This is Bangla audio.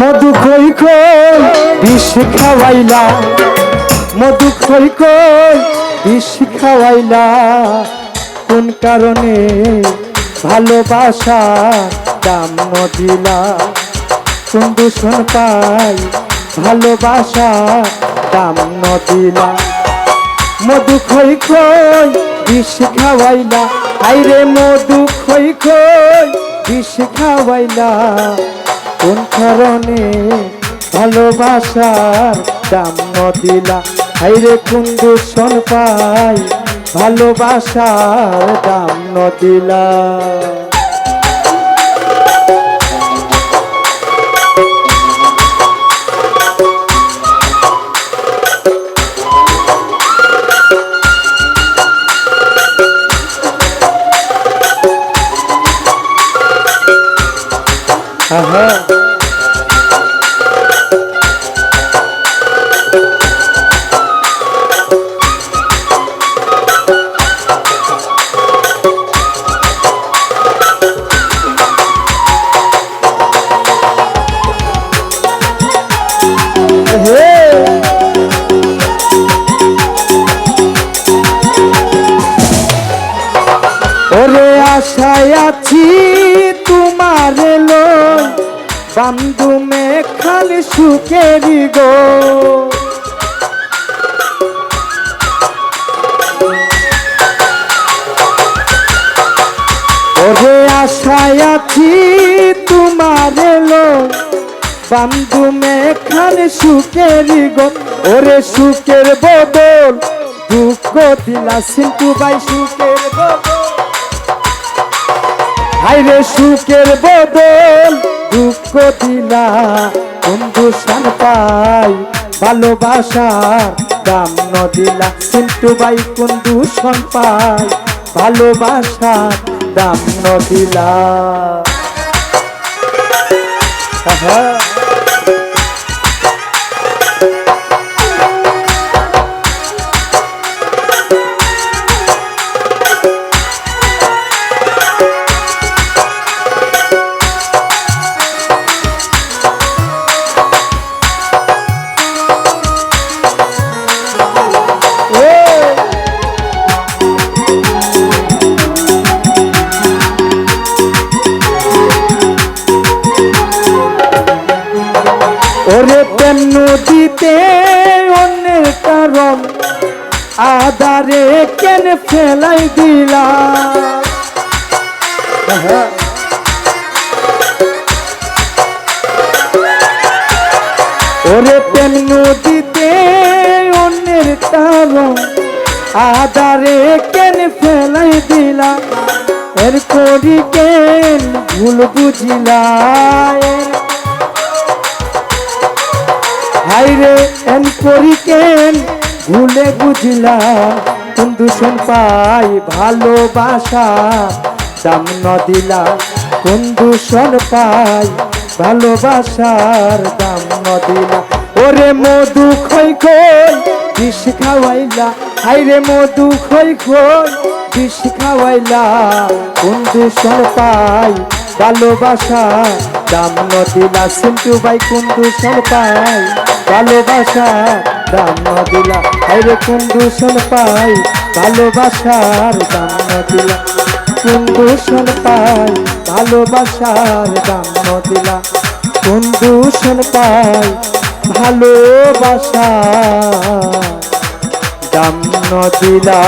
মধু খই খই বিষ খাওয়াইলা। মধু খই খই বিষ খাওয়াইলা। কোন কারণে ভালোবাসা দাম নদিলা কোন দূষণ পাই ভালোবাসা দাম নদিলা মধু খই খই বিষ খাওয়াইলা। আইরে মধু খই খই বিষ খাওয়াইলা। কোন কারণে ভালোবাসার দাম নদিলা আইরে কোন দূষণ পাই ভালোবাসার দাম নদিলা আহা। আছি তোমার লই বান্ধু মেখান সুখেরি গো। ওরে আশায় আছি তোমার লই বান্ধু মেখান সুখেরি গো। ওরে সুখের বদল, দুঃখ দিলা সিন্টু ভাই সুখের বদল। হাইরে সুখের বদল, দুঃখ দিলা, বন্ধু সান পাই ভালোবাসার দাম ন দিলা, কিন্তু ভাই কোন দূষণ পাই ভালোবাসার দাম ন দিলা। আহা কেন ফেলাই দিলা? ওরে প্রেম নদীতে অন্যের কারণ আদারে কেন ফেলাই দিলা? এর করি কেন ভুল বুঝিলা? হাইরে এন করি কেন ভুলে বুঝলা? কোন দূষণ পাই ভালোবাসা দাম ন দিলা কোন দূষণ পাই ভালোবাসার দাম ন দিলা ওরে মধু খই খই, বিষ খাওয়াইলা। হাইরে মধু খই খই, বিষ খাওয়াইলা। কোন দূষণ পাই ভালোবাসা দাম ন দিলা সিন্টু ভাই কোন দূষণ পাই ভালোবাসা। দাম ন দিলা আরে কোন দূষণ পাই ভালোবাসার দাম ন দিলা কোন দূষণ পাই ভালোবাসার দাম ন দিলা কোন দূষণ পাই ভালোবাসা দাম দিলা